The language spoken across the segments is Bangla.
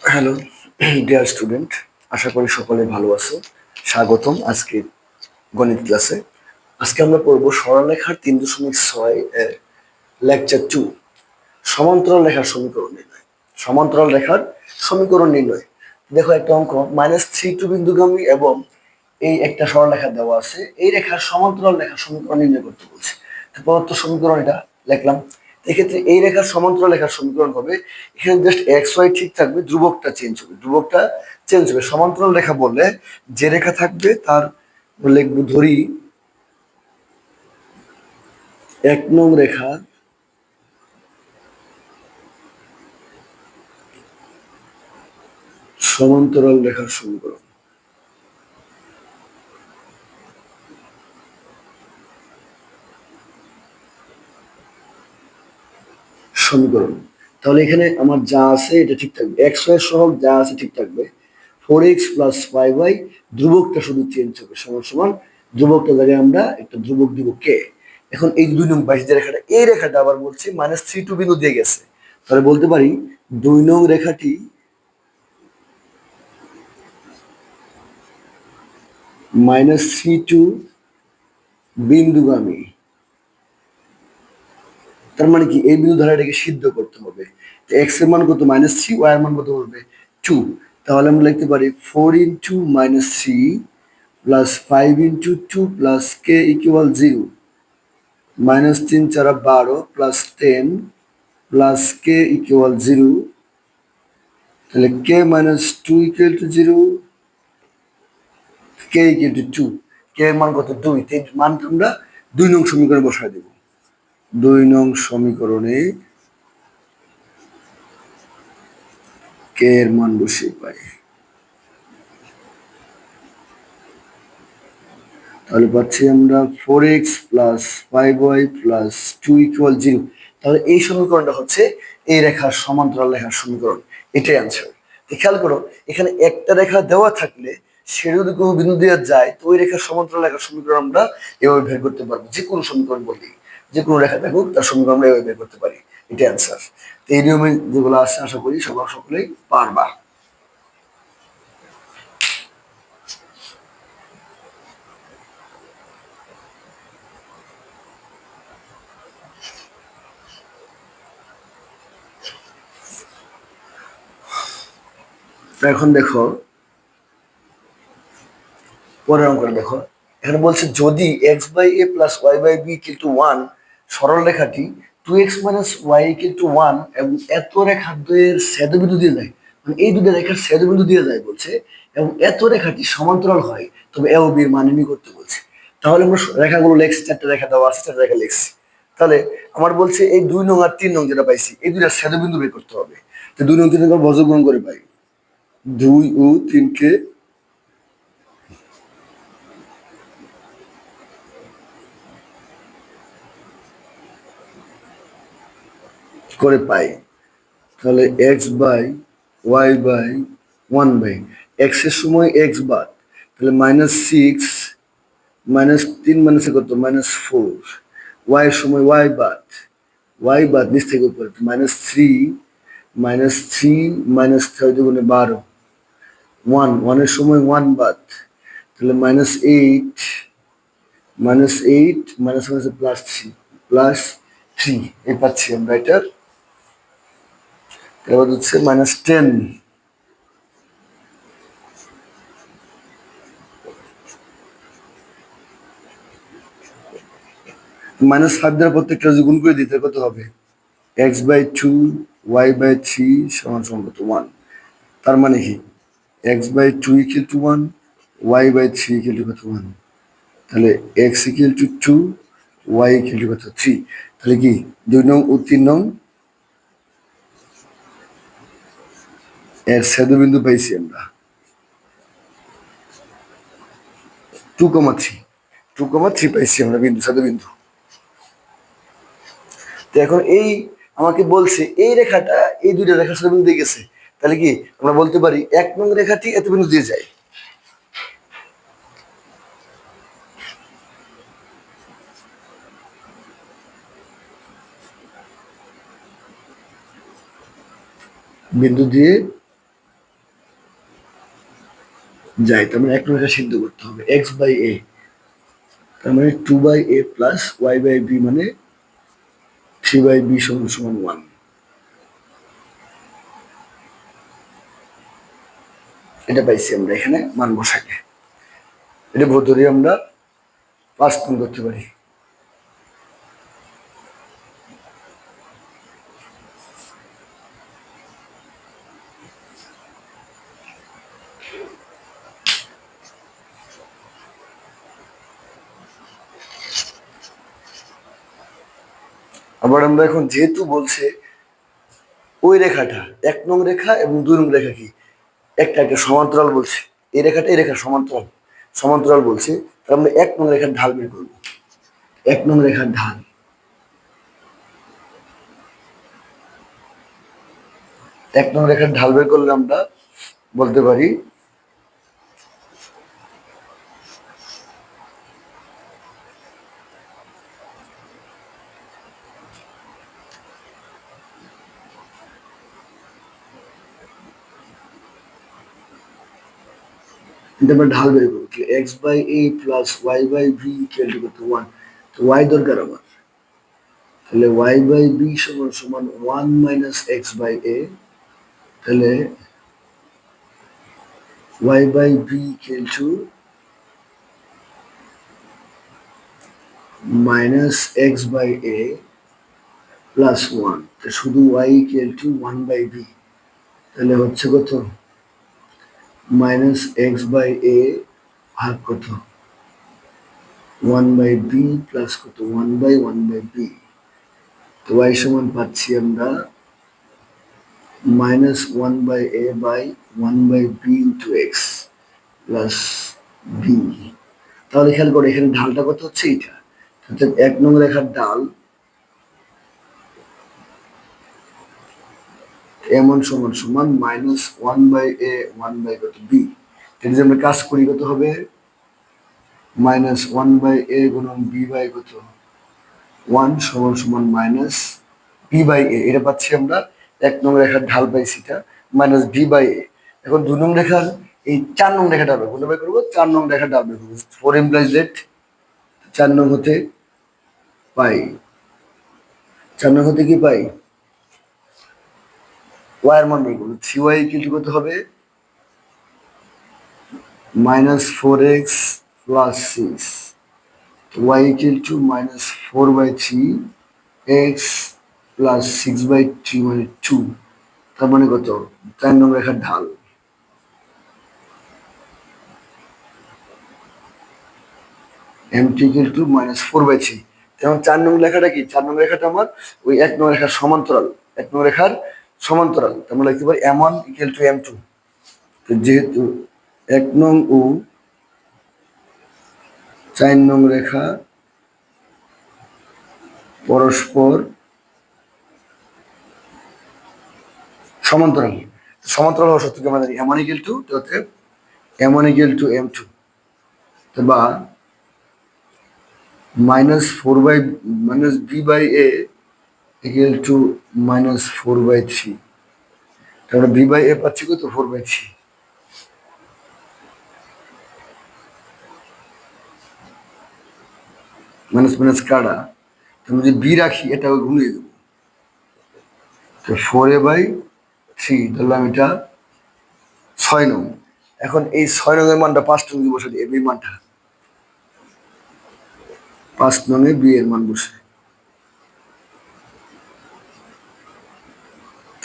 হ্যালো ডিয়ার স্টুডেন্ট আশা করি সকলে ভালো আছো। স্বাগতম আজকে গণিত ক্লাসে আজকে আমরা পড়ব সরলরেখার তিন দশমিক ছয় এর লেকচার টু সমান্তরাল রেখার সমীকরণ নির্ণয়। সমান্তরাল রেখার সমীকরণ নির্ণয়। দেখো একটা অঙ্ক মাইনাস থ্রি টু বিন্দুগামী এবং এই একটা সরলরেখা দেওয়া আছে। এই রেখার সমান্তরাল রেখার সমীকরণ নির্ণয় করতে বলছে। প্রদত্ত সমীকরণ এটা। লিখলাম। এক্ষেত্রে এই রেখার সমান্তরাল রেখার সমীকরণ হবে। এখানে জাস্ট এক্স ওয়াই ঠিক থাকবে, ধ্রুবকটা চেঞ্জ হবে। ধ্রুবকটা চেঞ্জ হবে। সমান্তরাল রেখা বললে যে রেখা থাকবে তার লিখব ধরি এক নং রেখা সমান্তরাল রেখার সমীকরণ। সমীকরণ। তাহলে এখানে আমার যা আছে এটা ঠিক থাকবে। এক্স ওয়াই সহ যা আছে ঠিক থাকবে। Four x plus five y ধ্রুবকটা শুধু চেঞ্জ হবে, সমান সমান ধ্রুবকটা জায়গায় আমরা একটা ধ্রুবক দিব কে এখন এই দুই নং বাইশ যে রেখাটা, এই রেখাটা আবার বলছে মাইনাস থ্রি টু বিন্দু দিয়ে গেছে। তাহলে বলতে পারি দুই নং রেখাটি মাইনাস থ্রি টু বিন্দুগামী। তার মানে কি? এই বিন্দু ধারা এটাকে সিদ্ধ করতে হবে। এক্সের মান কত? মাইনাস থ্রি ওয়াই এর মান কত হবে? টু তাহলে আমরা লিখতে পারি four into minus three plus five into two plus k equal zero minus তিন চারা বারো plus ten plus k equal zero তাহলে k minus two equal to zero k equal to two k এর মান কত? দুই। তিন। মানটা আমরা দুই নং সমীকরণে বসায় দেবো। দুই নং সমীকরণে কে এর মান বসিয়ে পাই। তাহলে পাচ্ছি আমরা four x plus five y plus two equal zero তাহলে এই সমীকরণটা হচ্ছে এই রেখার সমান্তরাল রেখার সমীকরণ। এটাই আনসার খেয়াল করো, এখানে একটা রেখা দেওয়া থাকলে সে যদি কোনো বিন্দু দিয়ে যায়, তো ওই রেখার সমান্তরাল রেখার সমীকরণ আমরা এভাবে বের করতে পারব যে কোনো সমীকরণ বললেই যে কোনো রেখা থাকুক তার সমীকরণ আমরা এভাবে বের করতে পারি। এটা অ্যান্সার তো এই নিয়মে যেগুলো আসছে আশা করি সবাই সকলেই পারবা। এখন দেখো, পরের অঙ্কটা দেখো। এখানে বলছে যদি x by a plus y by b কিন্তু ওয়ান সরল রেখাটি two x minus y equal to one এবং এত রেখা দুয়ের ছেদবিন্দু দিয়ে যায়। মানে এই দুটো রেখার ছেদবিন্দু দিয়ে যায় বলছে এবং এত রেখাটি সমান্তরাল হয়, তবে এ ও বির মান করতে বলছে। তাহলে আমরা রেখাগুলো লেখছি, চারটে রেখা দেওয়া আছে, চারটে রেখা লিখছি। তাহলে আমার বলছে এই দুই নং আর তিন নং যেটা পাইছি, এই দুইটা ছেদবিন্দু বের করতে হবে। তো দুই নং, তিন নং বজ্রগ্রহণ করে পাই। দুই ও তিনকে করে পাই। তাহলে x by y by one by এক্সের সময় এক্স বাদ। তাহলে মাইনাস সিক্স মাইনাস তিন মাইনাসে কত? মাইনাস ফোর ওয়াই সময় ওয়াই বাদ। ওয়াই বাদ নিচ থেকে উপরে। Minus three minus three minus ছয় দুগুণে বারো। ওয়ান ওয়ানের সময় ওয়ান বাদ। তাহলে minus eight minus eight minus minus plus three plus three এই পাচ্ছি আমরা এটার। এবার হচ্ছে মাইনাস টেন মাইনাস ফাইভ দ্বারা প্রত্যেকটা যদি গুণ করে দিতে কত হবে? X by two y by three সমান সমান কত ওয়ান তার মানে কি? X by two equal to one y by three equal to কত? ওয়ান তাহলে x equal to two y equal to কত? থ্রি তাহলে কি? দুই নং ও তিন নং এর সেদবিন্দু পাইছি আমরা। Two comma three, two comma three পাইছি আমরা বিন্দু সেদবিন্দু তো এখন এই আমাকে বলছে, এই রেখাটা এই দুইটা রেখা সাথে বিন্দু দিয়ে গেছে। তাহলে কি আমরা বলতে পারি, এক নং রেখাটি এত বিন্দু দিয়ে যায়? বিন্দু দিয়ে যাই তার মানে এক নম্বর সিদ্ধ করতে হবে এক্স বাই এ তার মানে two by a plus y by b মানে থ্রি বাই বি সমান সমান ওয়ান এটা পাইছি আমরা এখানে, মান বসাকে। এটা ধরে আমরা পাঁচ করতে পারি। আবার আমরা এখন যেহেতু বলছে, ওই রেখাটা এক নং রেখা এবং দুই নং রেখা কি? একটা একটা সমান্তরাল বলছে। এই রেখাটা এই রেখা, সমান্তরাল। সমান্তরাল বলছে, তাহলে আমরা এক নং রেখার ঢাল বের করব। এক নং রেখার ঢাল। এক নং রেখার ঢাল বের করলে আমরা বলতে পারি কিন্তু ঢাল বের করব। X by a plus y by b equal to কত? ওয়ান তো ওয়াই দরকার আমার। তাহলে ওয়াই বাই বি সমান সমান one minus x by a তাহলে y by b equal to minus x by a plus one শুধু y equal to one by b তাহলে হচ্ছে কত? মাইনাস এক্স বাই এ ভাগ কত? ওয়ান বাই বি প্লাস কত? One by one by b তো ওয়াই সমান পাচ্ছি আমরা minus one by a by one by b into x plus b তাহলে খেয়াল করে, এখানে ঢালটা কত হচ্ছে? এইটা। অর্থাৎ এক নং রেখার ডাল এমন সমান সমান minus one by a one by কত বি এটা যদি আমরা কাজ করি কত হবে? মাইনাস ওয়ান বাই এ গুণন বি বাই কত? ওয়ান সমান সমান মাইনাস বি বাই এ এটা পাচ্ছি আমরা। এক নং রেখার ঢাল পাইছি এটা মাইনাস বি বাই এ এখন দু নং রেখার, এই চার নং রেখাটা হবে কোনটা বাই করব? চার নং রেখা ডাল বের করব। ফোর ইমপ্লাইজ লেট চার নং হতে পাই। চার নং হতে কি পাই? ওয়াই এর মান বের থ্রি ওয়াই কিন্তু কত হবে। Minus four x plus six y equal to minus four by three x plus six by three মানে টু তার মানে কত? চার নম্বর রেখার ঢাল। M t equal to minus four by three যেমন চার নম্বর লেখাটা কি? চার নম্বর রেখাটা আমার ওই এক নম্বর রেখার সমান্তরাল। এক নম্বর রেখার সমান্তরাল। আমরা লিখতে পারি m one equal to m two যেহেতু এক নং ও চার নং রেখা পরস্পর সমান্তরাল। সমান্তরাল হওয়া সত্ত্বেও আমাদের? এম ওয়ান ইকুয়াল টু অতএব m one equal to m two বা minus four by minus b by a equal to minus four by three তারপরে বি বাই এ পাচ্ছি কত? Four by three minus minus কাটা। তুমি যদি বি রাখি এটা ঘুমিয়ে দেবো। তো ফোর এ বাই থ্রি ধরলাম এটা ছয় নং। এখন এই ছয় নংয়ের মানটা পাঁচ নং দিয়ে বসে দিই এই মানটা। পাঁচ নঙে বি এর মান বসে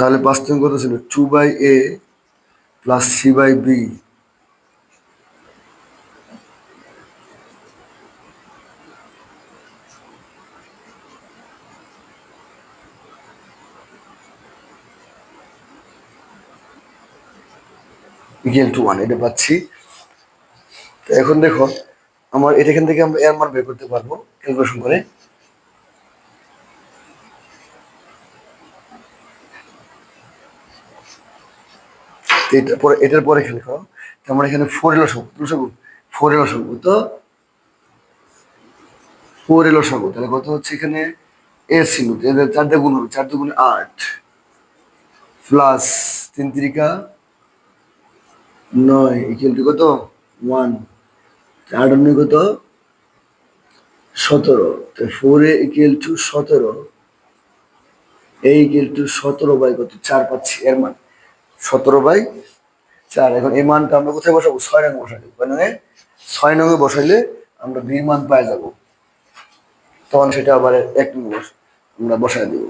তাহলে নং কত ছিল? Two by a plus c by b to one এটা পাচ্ছি। এখন দেখো, আমার এটা এখান থেকে আমরা এর মান বের করতে পারব ক্যালকুলেশন করে। এটা পরে, এটার পরে খেলে খাও। আমার এখানে ফোর এলো সব লসাগু ফোর এলো সব তো? ফোর এলো সব তাহলে কত হচ্ছে এখানে? এর ছিল এদের চার গুণ হবে, চার দুগুণে আট প্লাস তিন তিরিকা নয় ইকুয়াল টু কত? ওয়ান আট নয় কত? সতেরো, তো ফোর এ ইকুয়াল টু সতেরো এই ইকুয়াল টু সতেরো বাই কত? চার পাচ্ছি, এর মান। সতেরো বাই চার। এখন এই মানটা আমরা কোথায় বসাবো? ছয় নঙে বসাই মানে ছয় নঙে বসাইলে আমরা দুই মান পাই যাব। তখন সেটা আবার এক নম্বর আমরা বসাই দেব।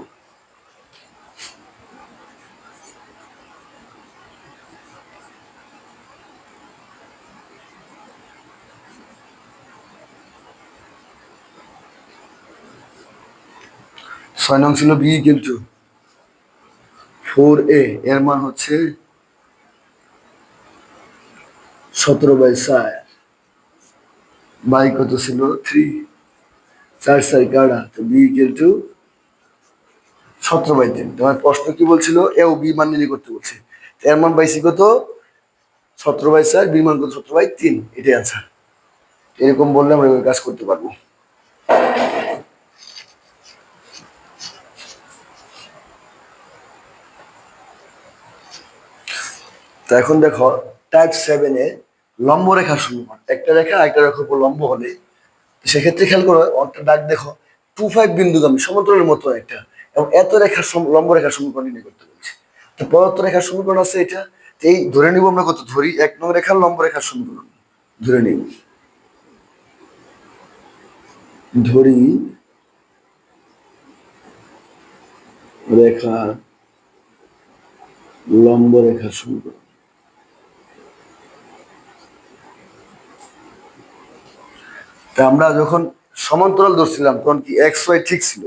ছয় নং ছিল বি কিন্তু ফোর এ, এর মান হচ্ছে সতেরো বাই চার। বাই কত ছিল? থ্রি। চার চার কাটা তো বি ইকুয়াল টু সতেরো বাই তিন। তোমার প্রশ্ন কি বলছিল? এ ও বি মান নির্ণয় করতে বলছে। এর মান পাইছি কত? সতেরো বাই চার, বি মান কত? সতেরো বাই তিন। এটাই আনসার এরকম বললে আমরা কাজ করতে পারব। তো এখন দেখো টাইপ সেভেনে লম্ব রেখার সমীকরণ একটা রেখা একটা রেখার উপর লম্ব হলে সেক্ষেত্রে খেয়াল করো, অর্থাৎ ডাক দেখো টু ফাইভ বিন্দুগামী, সমতলের মতো একটা, এবং এত রেখার লম্ব রেখার সমীকরণ নির্ণয় করতে বলছে। তো পদার্থ রেখার সমীকরণ আছে এটা এই ধরে নিব আমরা কত, ধরি এক নম্বর রেখার লম্ব রেখার সমীকরণ, ধরে নিব ধরি রেখা, লম্ব রেখার সমীকরণ। আমরা যখন সমান্তরাল ধরছিলাম তখন কি এক্স ওয়াই ঠিক ছিল?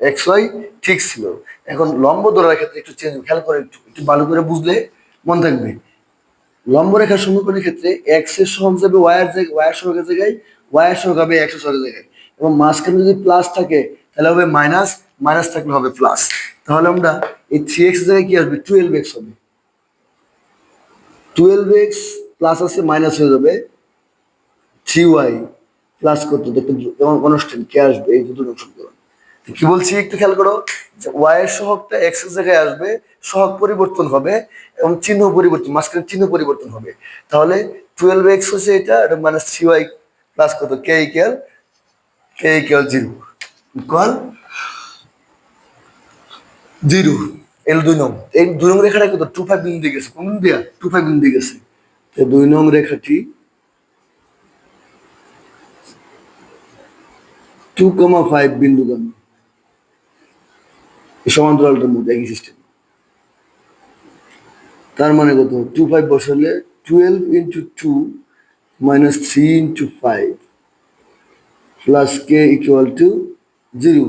এক্স ওয়াই ঠিক ছিল। এখন লম্ব ধরার ক্ষেত্রে একটু চেঞ্জ খেয়াল করে একটু একটু ভালো করে বুঝলে মন থাকবে। লম্ব রেখার সমীকরণের ক্ষেত্রে এক্সের সহগ যাবে ওয়াই এর সহগের জায়গায় ওয়াই এর সহগ হবে এর সহগের জায়গায়। এবং মাঝখানে যদি প্লাস থাকে, তাহলে হবে মাইনাস মাইনাস থাকলে হবে প্লাস তাহলে আমরা এই থ্রি এক্স জায়গায় কি আসবে? টুয়েলভ এক্স হবে। টুয়েলভ এক্স প্লাস আছে মাইনাস হয়ে যাবে থ্রি ওয়াই প্লাস করতে দেখবেন যেমন কনস্ট্যান্ট কে আসবে, এই দুটো তো কি বলছি একটু খেয়াল করো? যে ওয়াই এর সহগটা এক্সের জায়গায় আসবে, সহগ পরিবর্তন হবে এবং চিহ্ন পরিবর্তন, মাঝখানে চিহ্ন পরিবর্তন হবে। তাহলে টুয়েলভ এক্স হচ্ছে এটা মাইনাস থ্রি ওয়াই প্লাস কত? K equal k equal zero equal zero l দুই নং। এই দুই নং রেখাটা কত? টু ফাইভ বিন্দু গেছে। কোন দিয়া? টু ফাইভ বিন্দু গেছে। দুই নং রেখাটি টু কমা ফাইভ বিন্দুগামী দামি সমান্তরালটার মধ্যে, একই সিস্টেম তার মানে কত? টু ফাইভ বসালে twelve into two minus three into five plus k equal to zero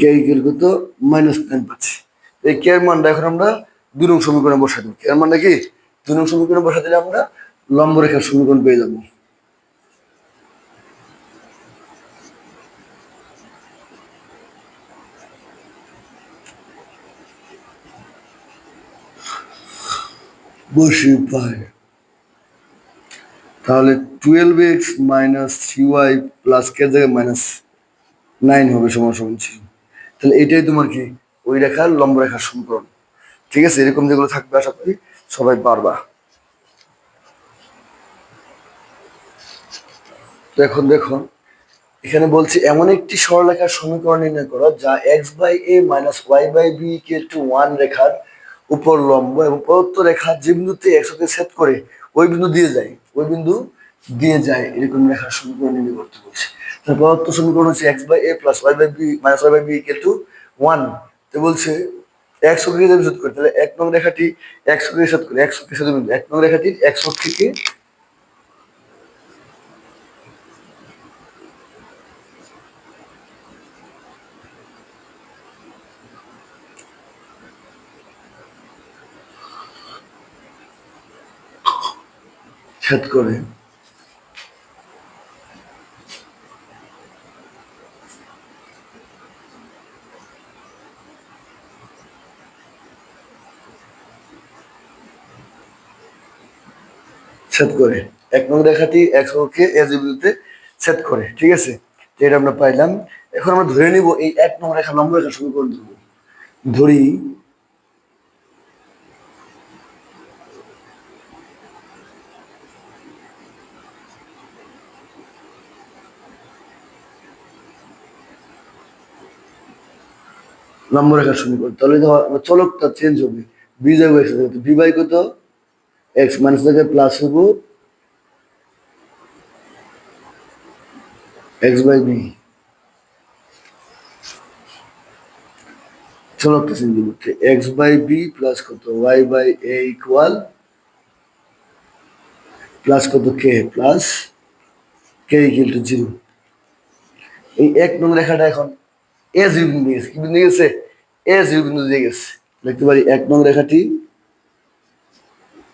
k equal কত? মাইনাস নাইন পাচ্ছি। এই কে এর মানটা এখন আমরা দুই নং সমীকরণে বসা দেবো। কে এর মানটা কি? দুই নং সমীকরণে বসা দিলে আমরা লম্ব রেখার সমীকরণ পেয়ে যাব। বসি পাই তাহলে twelve x minus three y plus k জায়গায় মাইনাস নাইন হবে সমান সমান ছিল। তাহলে এটাই তোমার কি? ওই রেখার লম্ব রেখার সমীকরণ। ঠিক আছে? এরকম যেগুলো থাকবে, আশা করি সবাই পারবা। তো এখন দেখো, এখানে বলছি, এমন একটি সরলরেখার সমীকরণ নির্ণয় করো, যা x by a minus y by b to one রেখার উপর লম্ব এবং প্রদত্ত রেখা যে বিন্দুতে একসাথে সেট করে, ওই বিন্দু দিয়ে যায়। ওই বিন্দু দিয়ে যায়, এরকম রেখার সমীকরণ নির্ণয় করতে বলছে। প্রদত্ত সমীকরণ হচ্ছে x by a plus y by b minus y by b equal to one তো বলছে একশো কে যদি সেট করে, তাহলে এক নং রেখাটি একশো কে সেট করে একশো কে সাথে বিন্দু এক নং রেখাটির একশো থেকে ছেদ করে। সেট করে। এক নং রেখাটি এক্স অক্ষে এ বিন্দুতে সেট করে, ঠিক আছে? তো এটা আমরা পাইলাম। এখন আমরা ধরে নিব এই এক নং রেখা লম্ব রেখা সমীকরণ ধরব ধরি, লম্ব রেখার সমীকরণ তাহলে চলকটা চেঞ্জ হবে। বিজয় বি বাই কত? এক্স মাইনাস থেকে প্লাস হইব এক্স বাই বি চলকটা এক্স বাই বি প্লাস কত? Y by a equal plus কত? K plus k equal to zero এই এক নং রেখাটা এখন এ জিরো বিন্দু গেছে। কি বিন্দু গেছে? এ জিরো বিন্দু দিয়ে গেছে। লিখতে পারি এক নং রেখাটি